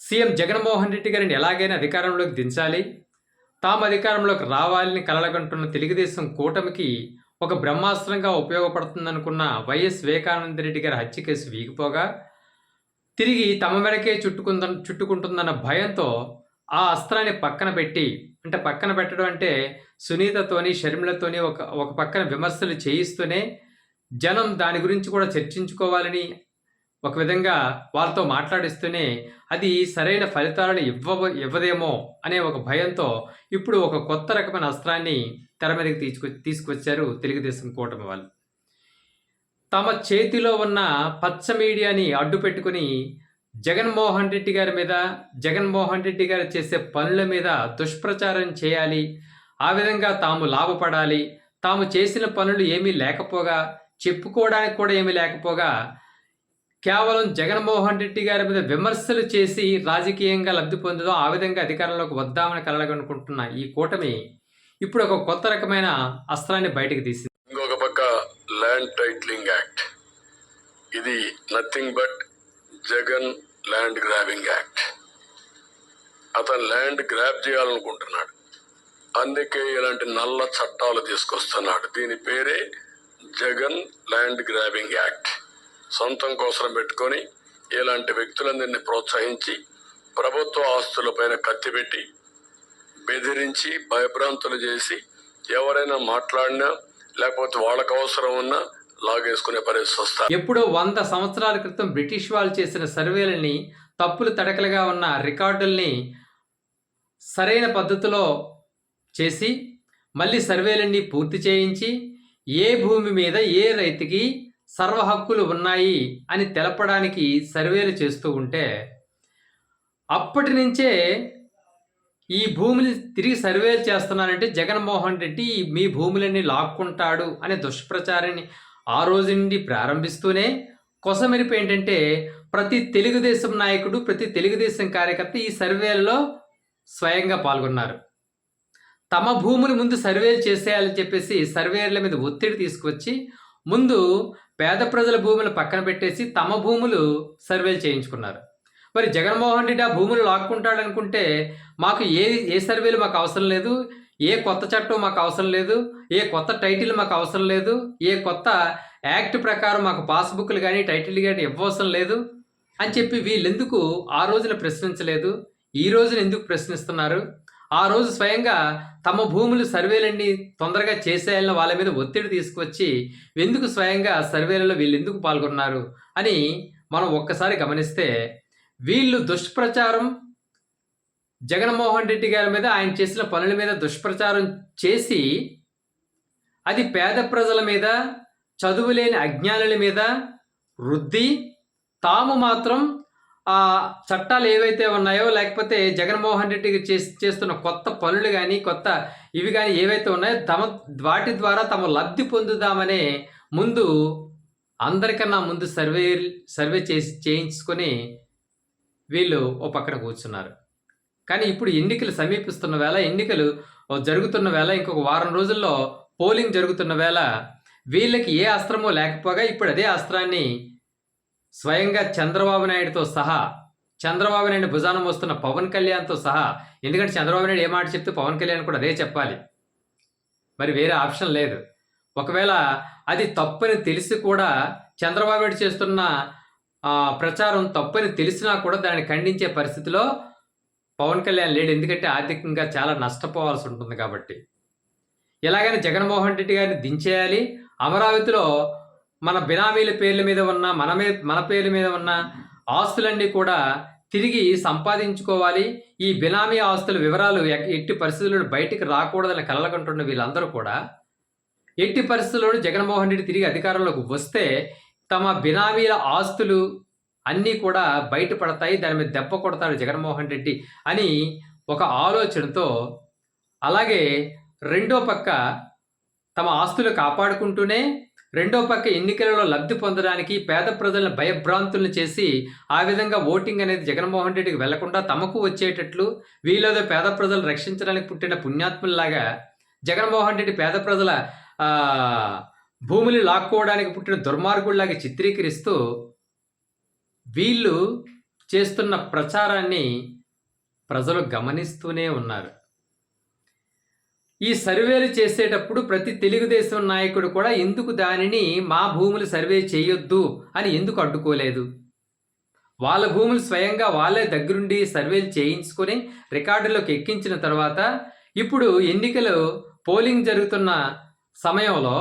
CM Jaganmohan Reddy గారిని ఎలాగైనా అధికారంలోకి దించాలి. తాము అధికారంలోకి రావాలని కలలగంటున్న తెలుగుదేశం కూటమికి ఒక బ్రహ్మాస్త్రంగా ఉపయోగపడుతుందనుకున్న వైఎస్ వివేకానంద రెడ్డి గారి హత్య కేసు వీగిపోగా తిరిగి తమ మెడకే చుట్టుకుంద చుట్టుకుంటుందన్న భయంతో ఆ అస్త్రాన్ని పక్కన పెట్టి అంటే పక్కన పెట్టడం అంటే సునీతతోని షర్మిలతోని ఒక ఒక పక్కన విమర్శలు చేయిస్తూనే జనం దాని గురించి కూడా చర్చించుకోవాలని ఒక విధంగా వాళ్ళతో మాట్లాడిస్తూనే అది సరైన ఫలితాలను ఇవ్వ ఇవ్వదేమో అనే ఒక భయంతో ఇప్పుడు ఒక కొత్త రకమైన అస్త్రాన్ని తెర మీదకి తీసుకు తీసుకొచ్చారు తెలుగుదేశం కూటమి వాళ్ళు. తమ చేతిలో ఉన్న పచ్చ మీడియాని అడ్డు పెట్టుకుని జగన్మోహన్ రెడ్డి గారి మీద జగన్మోహన్ రెడ్డి గారు చేసే పనుల మీద దుష్ప్రచారం చేయాలి. ఆ విధంగా తాము లాభపడాలి. తాము చేసిన పనులు ఏమీ లేకపోగా చెప్పుకోవడానికి కూడా ఏమీ లేకపోగా కేవలం జగన్మోహన్ రెడ్డి గారి మీద విమర్శలు చేసి రాజకీయంగా లబ్ధి పొందుదాం ఆ విధంగా అధికారంలోకి వద్దామని కలగనుకుంటున్న ఈ కూటమి ఇప్పుడు ఒక కొత్త రకమైన అస్త్రాన్ని బయటకు తీసింది. ఇంకొక పక్క ల్యాండ్ టైట్లింగ్ యాక్ట్ ఇది nothing but Jagan land grabbing act అతను ల్యాండ్ గ్రాబ్ చేయాలనుకుంటున్నాడు. అందుకే ఇలాంటి నల్ల చట్టాలు తీసుకొస్తున్నాడు. దీని పేరే జగన్ ల్యాండ్ గ్రాబింగ్ యాక్ట్ సొంతం కోసం పెట్టుకొని ఇలాంటి వ్యక్తులందరినీ ప్రోత్సహించి ప్రభుత్వ ఆస్తులపైన కత్తిపెట్టి బెదిరించి భయభ్రాంతులు చేసి ఎవరైనా మాట్లాడినా లేకపోతే వాళ్ళకు అవసరం ఉన్నా లాగేసుకునే పరిస్థితి వస్తారు ఎప్పుడో వంద సంవత్సరాల క్రితం బ్రిటిష్ వాళ్ళు చేసిన సర్వేలని తప్పులు తడకలుగా ఉన్న రికార్డుల్ని సరైన పద్ధతిలో చేసి మళ్ళీ సర్వేలన్నీ పూర్తి చేయించి ఏ భూమి మీద ఏ రైతుకి సర్వ హక్కులు ఉన్నాయి అని తెలపడానికి సర్వేలు చేస్తూ ఉంటే అప్పటి నుంచే ఈ భూమిని తిరిగి సర్వేలు చేస్తున్నానంటే జగన్మోహన్ రెడ్డి మీ భూములన్నీ లాక్కుంటాడు అనే దుష్ప్రచారాన్ని ఆ రోజు నుండి ప్రారంభిస్తూనే కొసమెరుపు ఏంటంటే ప్రతి తెలుగుదేశం నాయకుడు ప్రతి తెలుగుదేశం కార్యకర్త ఈ సర్వేలలో స్వయంగా పాల్గొన్నారు. తమ భూములు ముందు సర్వేలు చేసేయాలని చెప్పేసి సర్వేర్ల మీద ఒత్తిడి తీసుకొచ్చి ముందు పేద ప్రజల భూములు పక్కన పెట్టేసి తమ భూములు సర్వేలు చేయించుకున్నారు. మరి జగన్మోహన్ రెడ్డి ఆ భూములు లాక్కుంటాడు అనుకుంటే మాకు ఏ ఏ సర్వేలు మాకు అవసరం లేదు? ఏ కొత్త చట్టం మాకు అవసరం లేదు? ఏ కొత్త టైటిల్ మాకు అవసరం లేదు? ఏ కొత్త యాక్ట్ ప్రకారం మాకు పాస్బుక్లు కానీ టైటిల్ కానీ ఇవ్వవసరం లేదు? అని చెప్పి వీళ్ళెందుకు ఆ రోజున ప్రశ్నించలేదు? ఈ రోజున ఎందుకు ప్రశ్నిస్తున్నారు? ఆ రోజు స్వయంగా తమ భూములు సర్వేలన్నీ తొందరగా చేసేయాలని వాళ్ళ మీద ఒత్తిడి తీసుకొచ్చి ఎందుకు స్వయంగా సర్వేలలో వీళ్ళు ఎందుకు పాల్గొన్నారు? అని మనం ఒక్కసారి గమనిస్తే వీళ్ళు దుష్ప్రచారం జగన్మోహన్ రెడ్డి గారి మీద ఆయన చేసిన పనుల మీద దుష్ప్రచారం చేసి అది పేద ప్రజల మీద చదువులేని అజ్ఞానుల మీద వృద్ధి తాము మాత్రం ఆ చట్టాలు ఏవైతే ఉన్నాయో లేకపోతే జగన్మోహన్ రెడ్డికి చేస్- చేస్తున్న కొత్త పనులు కానీ కొత్త ఇవి కానీ ఏవైతే ఉన్నాయో తమ వాటి ద్వారా తమ లబ్ధి పొందుదామనే ముందు అందరికన్నా ముందు సర్వే సర్వే చేసి చేయించుకొని వీళ్ళు ఓ పక్కన కూర్చున్నారు. కానీ ఇప్పుడు ఎన్నికలు సమీపిస్తున్న వేళ ఎన్నికలు జరుగుతున్న వేళ ఇంకొక వారం రోజుల్లో పోలింగ్ జరుగుతున్న వేళ వీళ్ళకి ఏ అస్త్రమో లేకపోగా ఇప్పుడు అదే అస్త్రాన్ని స్వయంగా చంద్రబాబు నాయుడుతో సహా చంద్రబాబు నాయుడు భుజానం వస్తున్న పవన్ కళ్యాణ్తో సహా ఎందుకంటే చంద్రబాబు నాయుడు ఏ మాట చెప్తే పవన్ కళ్యాణ్ కూడా అదే చెప్పాలి. మరి వేరే ఆప్షన్ లేదు. ఒకవేళ అది తప్పని తెలిసి కూడా చంద్రబాబు నాయుడు చేస్తున్న ప్రచారం తప్పని తెలిసినా కూడా దాన్ని ఖండించే పరిస్థితిలో పవన్ కళ్యాణ్ లేడు. ఎందుకంటే ఆర్థికంగా చాలా నష్టపోవాల్సి ఉంటుంది కాబట్టి. ఎలాగైనా జగన్మోహన్ రెడ్డి గారిని దించేయాలి. అమరావతిలో మన బినామీల పేర్ల మీద ఉన్న మన మీద మన పేర్ల మీద ఉన్న ఆస్తులన్నీ కూడా తిరిగి సంపాదించుకోవాలి. ఈ బినామీ ఆస్తుల వివరాలు ఎట్టి పరిస్థితుల్లో బయటికి రాకూడదని కలలకంటున్న వీళ్ళందరూ కూడా ఎట్టి పరిస్థితుల్లో జగన్మోహన్ రెడ్డి తిరిగి అధికారంలోకి వస్తే తమ బినామీల ఆస్తులు అన్నీ కూడా బయటపడతాయి దాని మీద దెబ్బ కొడతాడు జగన్మోహన్ రెడ్డి అని ఒక ఆలోచనతో అలాగే రెండో పక్క తమ ఆస్తులు కాపాడుకుంటూనే రెండో పక్క ఎన్నికలలో లబ్ధి పొందడానికి పేద ప్రజలను భయభ్రాంతులను చేసి ఆ విధంగా ఓటింగ్ అనేది జగన్మోహన్ రెడ్డికి వెళ్ళకుండా తమకు వచ్చేటట్లు వీళ్ళేదో పేద ప్రజలు రక్షించడానికి పుట్టిన పుణ్యాత్ముల్లాగా జగన్మోహన్ రెడ్డి పేద ప్రజల భూములు లాక్కోవడానికి పుట్టిన దుర్మార్గుల్లాగా చిత్రీకరిస్తూ వీళ్ళు చేస్తున్న ప్రచారాన్ని ప్రజలు గమనిస్తూనే ఉన్నారు. ఈ సర్వేలు చేసేటప్పుడు ప్రతి తెలుగుదేశం నాయకుడు కూడా ఎందుకు దానిని మా భూములు సర్వే చేయొద్దు అని ఎందుకు అడ్డుకోలేదు? వాళ్ళ భూములు స్వయంగా వాళ్ళే దగ్గరుండి సర్వేలు చేయించుకొని రికార్డులోకి ఎక్కించిన తర్వాత ఇప్పుడు ఎన్నికలు పోలింగ్ జరుగుతున్న సమయంలో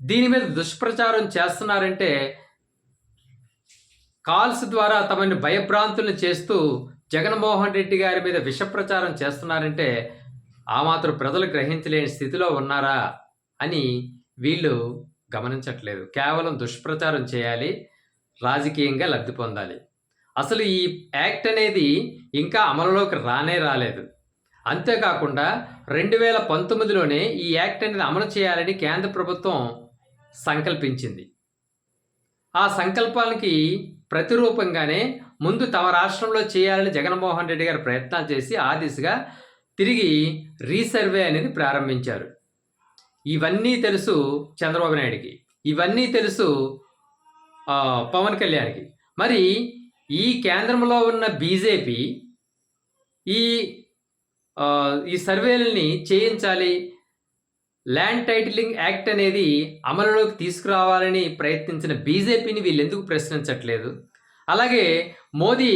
దీని మీద దుష్ప్రచారం చేస్తున్నారంటే కాల్స్ ద్వారా తమని భయభ్రాంతులను చేస్తూ జగన్మోహన్ రెడ్డి గారి మీద విషప్రచారం చేస్తున్నారంటే ఆ మాత్రం ప్రజలు గ్రహించలేని స్థితిలో ఉన్నారా అని వీళ్ళు గమనించట్లేదు. కేవలం దుష్ప్రచారం చేయాలి రాజకీయంగా లబ్ధి పొందాలి. అసలు ఈ యాక్ట్ అనేది ఇంకా అమలులోకి రానే రాలేదు. అంతేకాకుండా రెండు వేల పంతొమ్మిదిలోనే ఈ యాక్ట్ అనేది అమలు చేయాలని కేంద్ర ప్రభుత్వం సంకల్పించింది. ఆ సంకల్పానికి ప్రతిరూపంగానే ముందు తమ రాష్ట్రంలో చేయాలని జగన్మోహన్ రెడ్డి గారు ప్రయత్నాలు చేసి ఆ దిశగా తిరిగి రీసర్వే అనేది ప్రారంభించారు. ఇవన్నీ తెలుసు చంద్రబాబు నాయుడికి. ఇవన్నీ తెలుసు పవన్ కళ్యాణ్కి. మరి ఈ కేంద్రంలో ఉన్న బీజేపీ ఈ ఈ సర్వేలని చేయించాలి. ల్యాండ్ టైటిలింగ్ యాక్ట్ అనేది అమలులోకి తీసుకురావాలని ప్రయత్నించిన బీజేపీని వీళ్ళు ఎందుకు ప్రశ్నించట్లేదు? అలాగే మోదీ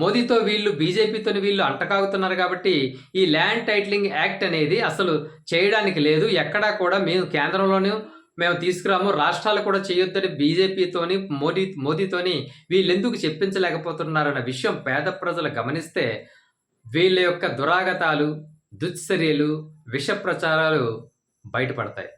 మోదీతో వీళ్ళు బీజేపీతో వీళ్ళు అంటకాగుతున్నారు కాబట్టి ఈ ల్యాండ్ టైటిలింగ్ యాక్ట్ అనేది అసలు చేయడానికి లేదు. ఎక్కడా కూడా మేము కేంద్రంలోనూ మేము తీసుకురాము. రాష్ట్రాలు కూడా చేయొద్దని బీజేపీతోని మోదీ మోదీతోని వీళ్ళెందుకు చెప్పించలేకపోతున్నారన్న విషయం పేద ప్రజలు గమనిస్తే వీళ్ళ యొక్క దురాగతాలు దుశ్చర్యలు విష ప్రచారాలు బయటపడతాయి.